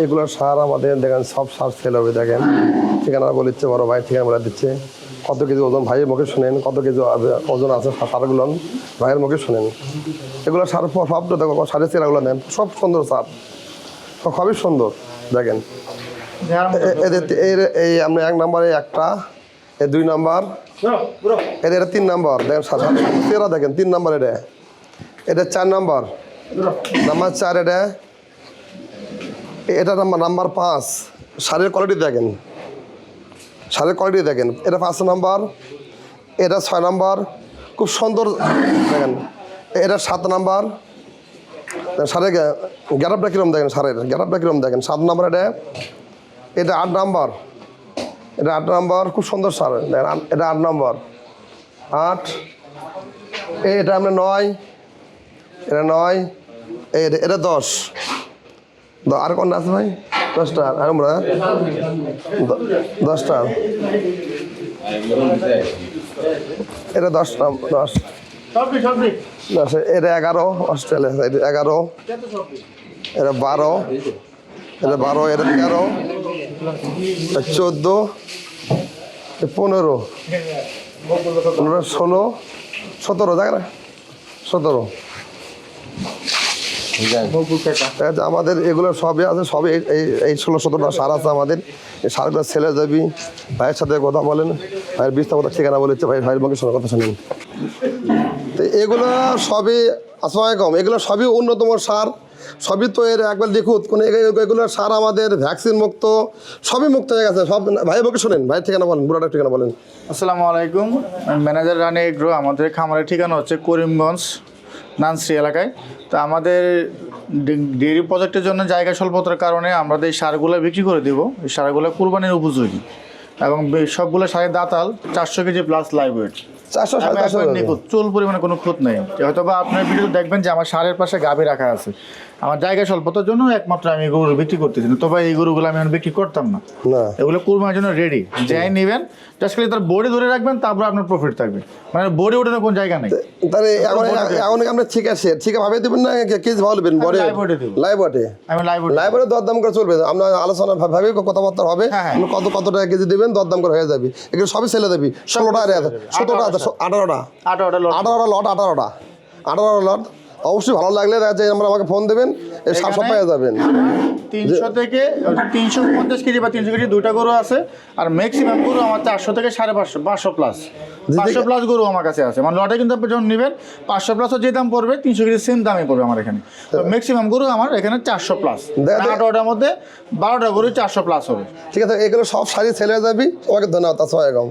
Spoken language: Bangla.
এগুলো সার আমাদের, দেখেন সব সার সেল হবে, দেখেন। ঠিকানা দিচ্ছে, বড় ভাই ঠিকানা বলে দিচ্ছে। কত কেজি ওজন, ভাইয়ের মুখে শুনেন, কত কেজি ওজন আছে সারগুলো, ভাইয়ের মুখে শুনেন। এগুলো সার সব দেখো, সারের চেরাগুলো নেন, সব সুন্দর সার। খুবই সুন্দর, দেখেন। এদের এর- এই আপনি এক নম্বরে একটা, এ দুই নাম্বার। এটা এটা তিন নাম্বার, দেখেন তেরা দেখেন, তিন নাম্বার এটা। এটা চার নাম্বার। নাম্বার চার এটা। এটা নাম্বার পাঁচ। শাড়ির কোয়ালিটি দেখেন। শাড়ির কোয়ালিটি দেখেন। এটা পাঁচ নাম্বার, এটা ছয় নাম্বার, খুব সুন্দর দেখেন। এটা সাত নাম্বার। সারের গ্যারাপটা কীরকম দেখেন সারের গ্যারাপটা কীরকম দেখেন? সাত নাম্বার এটা। এটা আট নাম্বার। এটা আট নাম্বার, খুব সুন্দর সার দেখেন এটা আট নাম্বার। আট। এটা আমরা নয়। এটা নয়। এটা- এটা দশ। আর কোন আছে ভাই? দশটা আর আমরা? দশটা। এটা দশটা, দশ। দশ, এটা এগারো, অস্ট্রেলিয়া এগারো। এটা বারো। এটা বারো, এটা তেরো। চোদ্দ। পনেরো। পনেরো, ষোলো। সতেরো দেখ না সতেরো। আমাদের এগুলো সবই আছে সবই এই- এই ষোলো সতেরোটা সার আছে আমাদের। এই সারগুলো ছেলে যাবি ভাইয়ের সাথে কথা বলেন ভাইয়ের বিস্তার কথা ঠিকানা বলেছে ভাই ভাইয়ের মুখে সঙ্গে কথা শুনেন। তো এগুলো সবই আসলে কম এগুলো সবই অন্যতম সার সবই তো এর একবার দেখুন কোন এগুলো সার আমাদের ভ্যাকসিন মুক্ত সবই মুক্ত হয়ে গেছে সব ভাই মুখে শোনেন ভাই ঠিকানা বলেন বুড়াটা ঠিকানা বলেন। আসসালামু আলাইকুম ম্যানেজার রানী এগ্রো আমাদের খামারের ঠিকানা হচ্ছে করিমগঞ্জ। নানসি এলাকায়। তো আমাদের ডেয়ারি প্রজেক্টের জন্য জায়গা স্বল্পতার কারণে আমরা এই সারগুলো বিক্রি করে দেবো। এই সারগুলো কুরবানির উপযোগী। এবং সবগুলো সারের দাঁতাল চারশো কেজি প্লাস লাইভ ওয়েট চুল পরিমাণে কোনো খুঁত নেই। হয়তো বা আপনার ভিডিও দেখবেন যে আমার সারের পাশে গাভী রাখা আছে। আমার জায়গা স্বল্পতার জন্য একমাত্র আমি গরু বিক্রি করতেছি না। তবে এই গরুগুলো আমি এখন বিক্রি করতাম না। এগুলো কুরবানির জন্য রেডি যাই নেবেন জাস্ট খালি তার বডি ধরে রাখবেন তারপর আপনার প্রফিট থাকবে। মানে বডি ওঠানোর কোনো জায়গা নেই। তাহলে এখন এখন আপনি ঠিক আছে। ঠিক ভাবে দেবেন না কেস ভাববেন বড় weight এ দেবো। লাইভ বটে আমি লাইভ লাইব্রেরি দরদাম করে চলবে। আমরা আলোচনা ভাবে কথাবার্তা হবে। হ্যাঁ, হ্যাঁ। কত কত টাকা কেজি দেবেন দরদাম করে হয়ে যাবে। এগুলো সবই ছেলে দেবি। ষোলোটা আর সতেরোটা আঠারোটা আঠারোটা। লট আঠারোটা লট আঠারোটা। আঠারোটা লট অবশ্যই ভালো লাগলে আমরা আমাকে ফোন দেবেন সব যাবেন। তিনশো থেকে তিনশো পঞ্চাশ কেজি বা তিনশো কেজি দুইটা গরু আছে আর ম্যাক্সিমাম গরু আমার চারশো থেকে সাড়ে পাঁচশো পাঁচশো প্লাস পাঁচশো প্লাস গরু আমার কাছে আছে। মানে লটে কিন্তু আপনি যখন নেবেন পাঁচশো প্লাসও যে দাম পড়বে তিনশো কেজি সেম দামই পড়বে আমার এখানে। তো ম্যাক্সিমাম গরু আমার এখানে চারশো প্লাস আঠারোটার মধ্যে বারোটা গরু চারশো প্লাস হবে। ঠিক আছে এগুলো সব শাড়ি ছেলে যাবি তোমাকে ধন্যবাদ আসসালামাইকুম